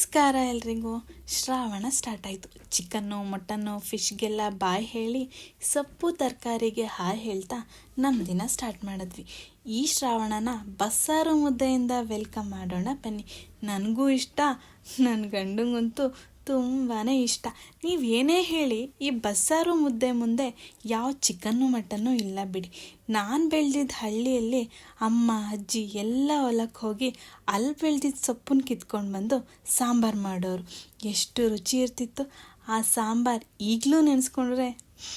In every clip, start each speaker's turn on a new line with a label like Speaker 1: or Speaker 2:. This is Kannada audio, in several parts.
Speaker 1: ನಮಸ್ಕಾರ ಎಲ್ರಿಗೂ. ಶ್ರಾವಣ ಸ್ಟಾರ್ಟ್ ಆಯಿತು. ಚಿಕನ್ನು, ಮಟನ್ನು ಫಿಶ್ಗೆಲ್ಲ ಬಾಯ್ ಹೇಳಿ, ಸೊಪ್ಪು, ತರಕಾರಿಗೆ ಹಾಯ್ ಹೇಳ್ತಾ ನಮ್ಮ ದಿನ ಸ್ಟಾರ್ಟ್ ಮಾಡಿದ್ವಿ. ಈ ಶ್ರಾವಣನ ಬಸ್ಸಾರು ಮುದ್ದೆಯಿಂದ ವೆಲ್ಕಮ್ ಮಾಡೋಣ ಬನ್ನಿ. ನನಗೂ ಇಷ್ಟ ನನ್ನ ಗಂಡಂಗಂತೂ ತುಂಬಾ ಇಷ್ಟ. ನೀವು ಏನೇ ಹೇಳಿ, ಈ ಬಸ್ಸಾರು ಮುದ್ದೆ ಮುಂದೆ ಯಾವ ಚಿಕನ್ನು, ಮಟನ್ನು ಇಲ್ಲ ಬಿಡಿ. ನಾನು ಬೆಳೆದಿದ್ದ ಹಳ್ಳಿಯಲ್ಲಿ ಅಮ್ಮ, ಅಜ್ಜಿ ಎಲ್ಲ ಹೊಲಕ್ಕೆ ಹೋಗಿ ಅಲ್ಲಿ ಬೆಳೆದಿದ್ದ ಸೊಪ್ಪನ್ನು ಕಿತ್ಕೊಂಡು ಬಂದು ಸಾಂಬಾರು ಮಾಡೋರು. ಎಷ್ಟು ರುಚಿ ಇರ್ತಿತ್ತು. ಆ ಸಾಂಬಾರು ಈಗಲೂ ನೆನೆಸ್ಕೊಂಡ್ರೆ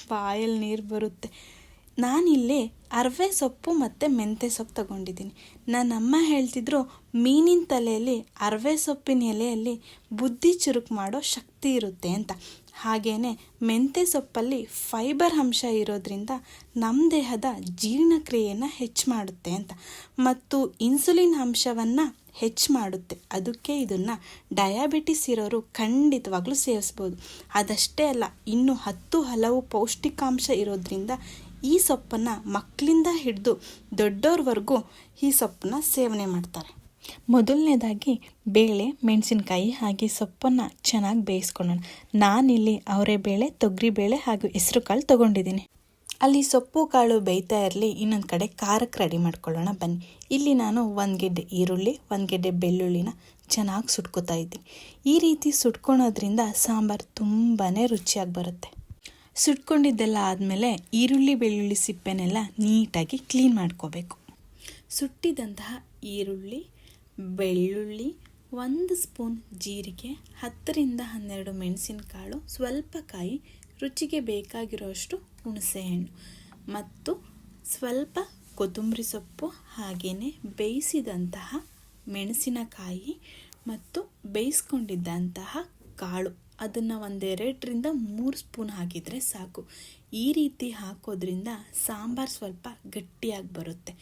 Speaker 1: ಬಾಯಲ್ಲಿ ನೀರು ಬರುತ್ತೆ. ನಾನಿಲ್ಲಿ ಅರವೆ ಸೊಪ್ಪು ಮತ್ತು ಮೆಂತ್ಯ ಸೊಪ್ಪು ತಗೊಂಡಿದ್ದೀನಿ. ನನ್ನ ಅಮ್ಮ ಹೇಳ್ತಿದ್ರು, ಮೀನಿನ ತಲೆಯಲ್ಲಿ, ಅರವೆ ಸೊಪ್ಪಿನ ಎಲೆಯಲ್ಲಿ ಬುದ್ಧಿ ಚುರುಕು ಮಾಡೋ ಶಕ್ತಿ ಇರುತ್ತೆ ಅಂತ. ಹಾಗೆಯೇ ಮೆಂತ್ಯ ಸೊಪ್ಪಲ್ಲಿ ಫೈಬರ್ ಅಂಶ ಇರೋದ್ರಿಂದ ನಮ್ಮ ದೇಹದ ಜೀರ್ಣಕ್ರಿಯೆಯನ್ನು ಹೆಚ್ಚು ಮಾಡುತ್ತೆ ಅಂತ. ಮತ್ತು ಇನ್ಸುಲಿನ್ ಅಂಶವನ್ನು ಹೆಚ್ಚು ಮಾಡುತ್ತೆ. ಅದಕ್ಕೆ ಇದನ್ನು ಡಯಾಬಿಟಿಸ್ ಇರೋರು ಖಂಡಿತವಾಗ್ಲೂ ಸೇವಿಸ್ಬೋದು. ಅದಷ್ಟೇ ಅಲ್ಲ, ಇನ್ನು ಹತ್ತು ಹಲವು ಪೌಷ್ಟಿಕಾಂಶ ಇರೋದ್ರಿಂದ ಈ ಸೊಪ್ಪನ್ನು ಮಕ್ಕಳಿಂದ ಹಿಡಿದು ದೊಡ್ಡೋರ್ವರೆಗೂ ಈ ಸೊಪ್ಪನ್ನ ಸೇವನೆ ಮಾಡ್ತಾರೆ. ಮೊದಲನೇದಾಗಿ ಬೇಳೆ, ಮೆಣಸಿನಕಾಯಿ ಹಾಗೆ ಸೊಪ್ಪನ್ನು ಚೆನ್ನಾಗಿ ಬೇಯಿಸ್ಕೊಳ್ಳೋಣ. ನಾನಿಲ್ಲಿ ಅವರೆಬೇಳೆ, ತೊಗರಿಬೇಳೆ ಹಾಗೂ ಹೆಸರು ಕಾಳು ತೊಗೊಂಡಿದ್ದೀನಿ. ಅಲ್ಲಿ ಸೊಪ್ಪು, ಕಾಳು ಬೇಯ್ತಾ ಇರಲಿ, ಇನ್ನೊಂದು ಕಡೆ ಖಾರಕ್ಕೆ ರೆಡಿ ಮಾಡ್ಕೊಳ್ಳೋಣ. ಬನ್ನಿ. ಇಲ್ಲಿ ನಾನು ಒಂದು ಗೆಡ್ಡೆ ಈರುಳ್ಳಿ, ಒಂದು ಗೆಡ್ಡೆ ಬೆಳ್ಳುಳ್ಳಿನ ಚೆನ್ನಾಗಿ ಸುಟ್ಕೋತಾ ಇದ್ದೀನಿ. ಈ ರೀತಿ ಸುಟ್ಕೊಳೋದ್ರಿಂದ ಸಾಂಬಾರು ತುಂಬಾ ರುಚಿಯಾಗಿ ಬರುತ್ತೆ. ಸುಟ್ಕೊಂಡಿದ್ದೆಲ್ಲ ಆದಮೇಲೆ ಈರುಳ್ಳಿ, ಬೆಳ್ಳುಳ್ಳಿ ಸಿಪ್ಪೆನೆಲ್ಲ ನೀಟಾಗಿ ಕ್ಲೀನ್ ಮಾಡ್ಕೋಬೇಕು. ಸುಟ್ಟಿದಂತಹ ಈರುಳ್ಳಿ, ಬೆಳ್ಳುಳ್ಳಿ, ಒಂದು ಸ್ಪೂನ್ ಜೀರಿಗೆ, ಹತ್ತರಿಂದ ಹನ್ನೆರಡು ಮೆಣಸಿನಕಾಳು, ಸ್ವಲ್ಪ ಕಾಯಿ, ರುಚಿಗೆ ಬೇಕಾಗಿರೋಷ್ಟು ಹುಣಸೆಹಣ್ಣು ಮತ್ತು ಸ್ವಲ್ಪ ಕೊತ್ತಂಬರಿ ಸೊಪ್ಪು ಹಾಗೆಯೇ ಬೇಯಿಸಿದಂತಹ ಮೆಣಸಿನಕಾಯಿ ಮತ್ತು ಬೇಯಿಸ್ಕೊಂಡಿದ್ದಂತಹ ಕಾಳು. ಅದನ್ನು ಒಂದೆರಡರಿಂದ ಮೂರು ಸ್ಪೂನ್ ಹಾಕಿದರೆ ಸಾಕು. ಈ ರೀತಿ ಹಾಕೋದ್ರಿಂದ ಸಾಂಬಾರು ಸ್ವಲ್ಪ ಗಟ್ಟಿಯಾಗಿ ಬರುತ್ತೆ.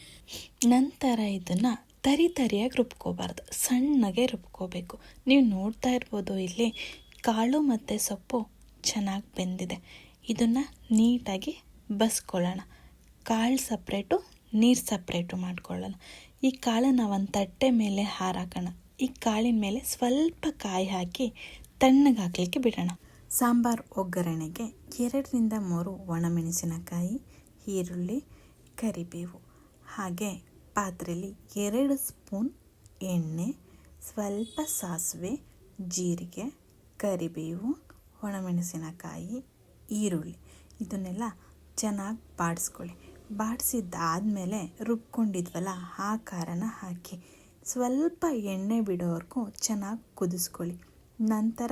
Speaker 1: ನಂತರ ಇದನ್ನು ತರಿ ತರಿಯಾಗಿ ರುಬ್ಕೋಬಾರ್ದು. ಸಣ್ಣಗೆ ರುಬ್ಕೋಬೇಕು. ನೀವು ನೋಡ್ತಾ ಇರ್ಬೋದು ಇಲ್ಲಿ ಕಾಳು ಮತ್ತು ಸೊಪ್ಪು ಚೆನ್ನಾಗಿ ಬೆಂದಿದೆ. ಇದನ್ನು ನೀಟಾಗಿ ಬಸ್ಕೊಳ್ಳೋಣ. ಕಾಳು ಸಪ್ರೇಟು, ನೀರು ಸಪ್ರೇಟು ಮಾಡ್ಕೊಳ್ಳೋಣ. ಈ ಕಾಳನ್ನು ಒಂದು ತಟ್ಟೆ ಮೇಲೆ ಹಾರಾಕೋಣ. ಈ ಕಾಳಿನ ಮೇಲೆ ಸ್ವಲ್ಪ ಕಾಯಿ ಹಾಕಿ ತಣ್ಣಗೆ ಹಾಕಲಿಕ್ಕೆ ಬಿಡೋಣ. ಸಾಂಬಾರು ಒಗ್ಗರಣೆಗೆ ಎರಡರಿಂದ ಮೂರು ಒಣಮೆಣಸಿನಕಾಯಿ, ಈರುಳ್ಳಿ, ಕರಿಬೇವು, ಹಾಗೆ ಪಾತ್ರೆಯಲ್ಲಿ ಎರಡು ಸ್ಪೂನ್ ಎಣ್ಣೆ, ಸ್ವಲ್ಪ ಸಾಸಿವೆ, ಜೀರಿಗೆ, ಕರಿಬೇವು, ಒಣಮೆಣಸಿನಕಾಯಿ, ಈರುಳ್ಳಿ. ಇದನ್ನೆಲ್ಲ ಚೆನ್ನಾಗಿ ಬಾಡಿಸ್ಕೊಳ್ಳಿ. ಬಾಡಿಸಿದ್ದಾದಮೇಲೆ ರುಬ್ಕೊಂಡಿದ್ವಲ್ಲ ಆ ಖಾರನ ಹಾಕಿ. ಸ್ವಲ್ಪ ಎಣ್ಣೆ ಬಿಡೋವರೆಗೂ ಚೆನ್ನಾಗಿ ಕುದಿಸ್ಕೊಳ್ಳಿ. ನಂತರ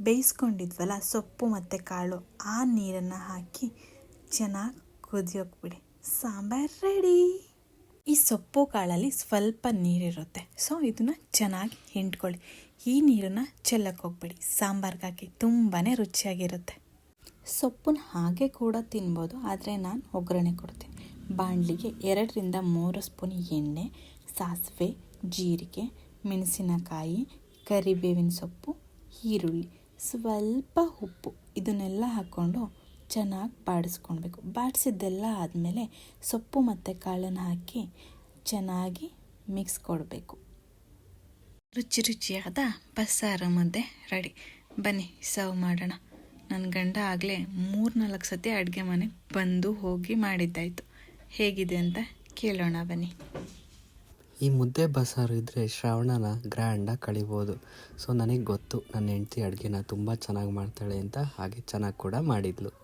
Speaker 1: ಬೇಯಿಸ್ಕೊಂಡಿದ್ವಲ್ಲ, ಸೊಪ್ಪು ಮತ್ತು ಕಾಳು, ಆ ನೀರನ್ನು ಹಾಕಿ ಚೆನ್ನಾಗಿ ಕುದಿಯೋಕೆ ಬಿಡಿ ಸಾಂಬಾರು ರೆಡಿ. ಈ ಸೊಪ್ಪು ಕಾಳಲ್ಲಿ ಸ್ವಲ್ಪ ನೀರಿರುತ್ತೆ. ಸೊ, ಇದನ್ನು ಚೆನ್ನಾಗಿ ಹಿಂಡ್ಕೊಳ್ಳಿ. ಈ ನೀರನ್ನು ಚೆಲ್ಲಕ್ಕೆ ಹೋಗ್ಬಿಡಿ. ಸಾಂಬಾರ್ಗೆ ತುಂಬಾ ರುಚಿಯಾಗಿರುತ್ತೆ. ಸೊಪ್ಪನ್ನ ಹಾಗೆ ಕೂಡ ತಿನ್ಬೋದು, ಆದರೆ ನಾನು ಒಗ್ಗರಣೆ ಕೊಡ್ತೀನಿ. ಬಾಣಲಿಗೆ ಎರಡರಿಂದ ಮೂರು ಸ್ಪೂನ್ ಎಣ್ಣೆ, ಸಾಸಿವೆ, ಜೀರಿಗೆ, ಮೆಣಸಿನಕಾಯಿ ಕರಿಬೇವಿನ ಸೊಪ್ಪು, ಈರುಳ್ಳಿ, ಸ್ವಲ್ಪ ಉಪ್ಪು. ಇದನ್ನೆಲ್ಲ ಹಾಕ್ಕೊಂಡು ಚೆನ್ನಾಗಿ ಬಾಡಿಸ್ಕೊಳ್ಬೇಕು. ಬಾಡಿಸಿದ್ದೆಲ್ಲ ಆದಮೇಲೆ ಸೊಪ್ಪು ಮತ್ತು ಕಾಳನ್ನು ಹಾಕಿ ಚೆನ್ನಾಗಿ ಮಿಕ್ಸ್ ಕೊಡಬೇಕು. ರುಚಿ ರುಚಿಯಾದ ಬಸ್ಸಾರು ಮುದ್ದೆ ರೆಡಿ. ಬನ್ನಿ, ಸರ್ವ್ ಮಾಡೋಣ. ನನ್ನ ಗಂಡ ಆಗಲೇ ಮೂರು ನಾಲ್ಕು ಸತಿ ಅಡುಗೆ ಮನೆಗೆ ಬಂದು ಹೋಗಿ ಮಾಡಿದ್ದಾಯಿತು. ಹೇಗಿದೆ ಅಂತ ಕೇಳೋಣ ಬನ್ನಿ.
Speaker 2: ಈ ಮುದ್ದೆ ಬಸ್ಸಾರು ಇದ್ದರೆ ಶ್ರಾವಣನ ಗ್ರ್ಯಾಂಡಾಗಿ ಕಳಿಬೋದು. ಸೊ ನನಗೆ ಗೊತ್ತು ನನ್ನ ಹೆಂಡ್ತಿ ಅಡುಗೆನ ತುಂಬ ಚೆನ್ನಾಗಿ ಮಾಡ್ತಾಳೆ ಅಂತ ಹಾಗೆ ಚೆನ್ನಾಗಿ ಕೂಡ ಮಾಡಿದ್ಲು.